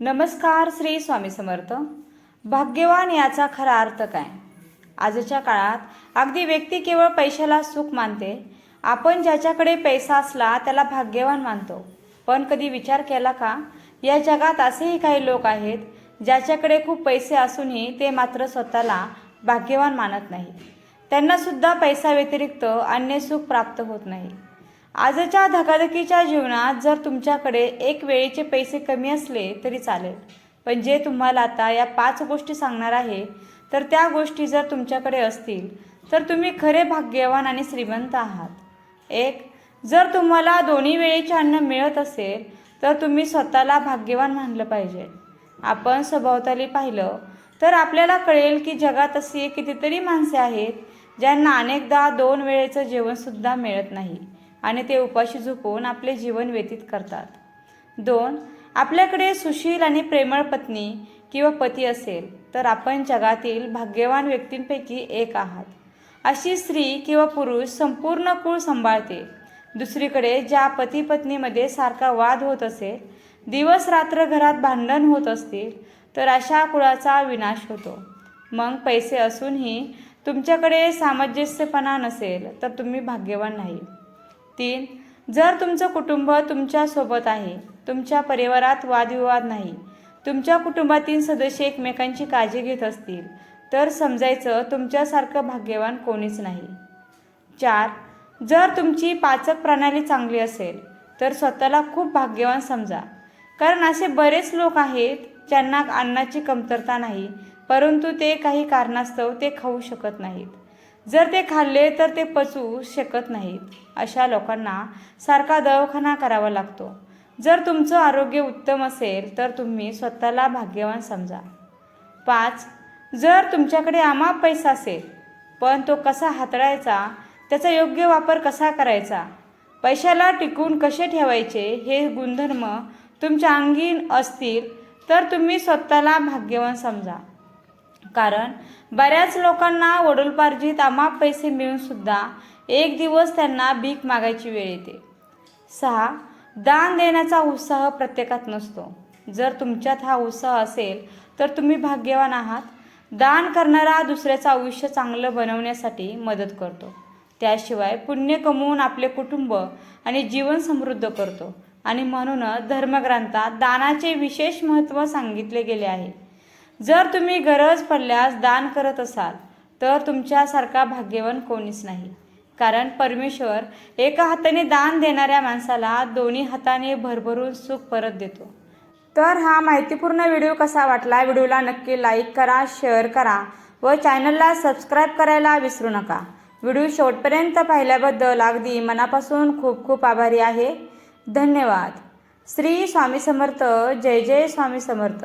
नमस्कार श्री स्वामी समर्थ. भाग्यवान याचा खरा अर्थ काय? आजच्या काळात अगदी व्यक्ती केवळ पैशाला सुख मानते आपण ज्याच्याकडे पैसा असला त्याला भाग्यवान मानतो. पण कधी विचार केला का? या जगात असेही काही लोक आहेत ज्याच्याकडे खूप पैसे असूनही ते मात्र स्वतःला भाग्यवान मानत नाही त्यांनासुद्धा पैसा व्यतिरिक्त अन्य सुख प्राप्त होत नाही. आजच्या धकाधकीच्या जीवनात जर तुमच्याकडे एक वेळेचे पैसे कमी असले तरी चालेल. पण जे तुम्हाला आता या पाच गोष्टी सांगणार आहे तर त्या गोष्टी जर तुमच्याकडे असतील तर तुम्ही खरे भाग्यवान आणि श्रीमंत आहात. एक जर तुम्हाला दोन्ही वेळेचे अन्न मिळत असेल तर तुम्ही स्वतःला भाग्यवान मानलं पाहिजे. आपण सभोवताली पाहिलं तर आपल्याला कळेल की जगात अशी कितीतरी माणसे आहेत ज्यांना अनेकदा दोन वेळेचं जेवणसुद्धा मिळत नाही. आणि ते उपाशी झोपून आपले जीवन व्यतीत करतात. दोन आपल्याकडे सुशील आणि प्रेमळ पत्नी किंवा पती असेल तर आपण जगातील भाग्यवान व्यक्तींपैकी एक आहात. अशी स्त्री किंवा पुरुष संपूर्ण कुळ सांभाळते. दुसरीकडे ज्या पती पत्नीमध्ये सारखा वाद होत असेल दिवस रात्र घरात भांडण होत असतील तर अशा कुळाचा विनाश होतो. मग पैसे असूनही तुमच्याकडे सामंजस्यपणा नसेल तर तुम्ही भाग्यवान नाही. तीन जर तुमचं कुटुंब तुमच्यासोबत आहे तुमच्या परिवारात वादविवाद नाही तुमच्या कुटुंबातील सदस्य एकमेकांची काळजी घेत असतील तर समजायचं तुमच्यासारखं भाग्यवान कोणीच नाही. चार जर तुमची पाचक प्रणाली चांगली असेल तर स्वतःला खूप भाग्यवान समजा. कारण असे बरेच लोक आहेत ज्यांना अन्नाची कमतरता नाही परंतु ते काही कारणास्तव ते खाऊ शकत नाहीत. जर ते खाल्ले तर ते पचवू शकत नाहीत अशा लोकांना सारखा दवाखाना करावा लागतो. जर तुमचं आरोग्य उत्तम असेल तर तुम्ही स्वतःला भाग्यवान समजा. पाच जर तुमच्याकडे आमाप पैसा असेल पण तो कसा हाताळायचा त्याचा योग्य वापर कसा करायचा पैशाला टिकून कसे ठेवायचे हे गुणधर्म तुमच्या अंगीन असतील तर तुम्ही स्वतःला भाग्यवान समजा. कारण बऱ्याच लोकांना वडोलपार्जित अमाप पैसे मिळूनसुद्धा एक दिवस त्यांना भीक मागायची वेळ येते. सहा दान देण्याचा उत्साह प्रत्येकात नसतो. जर तुमच्यात हा उत्साह असेल तर तुम्ही भाग्यवान आहात. दान करणारा दुसऱ्याचं आयुष्य चांगलं बनवण्यासाठी मदत करतो. त्याशिवाय पुण्य कमवून आपले कुटुंब आणि जीवन समृद्ध करतो. आणि म्हणूनच धर्मग्रंथात दानाचे विशेष महत्त्व सांगितले गेले आहे. जर तुम्ही गरज पडल्यास दान करत असाल तर तुमच्यासारखा भाग्यवान कोणीच नाही. कारण परमेश्वर एका हाताने दान देणाऱ्या माणसाला दोन्ही हाताने भरभरून सुख परत देतो. तर हा माहितीपूर्ण व्हिडिओ कसा वाटला व्हिडिओला नक्की लाईक करा शेअर करा व चॅनलला सबस्क्राईब करायला विसरू नका. व्हिडिओ शेवटपर्यंत पाहिल्याबद्दल अगदी मनापासून खूप खूप आभारी आहे. धन्यवाद. श्री स्वामी समर्थ. जय जय स्वामी समर्थ.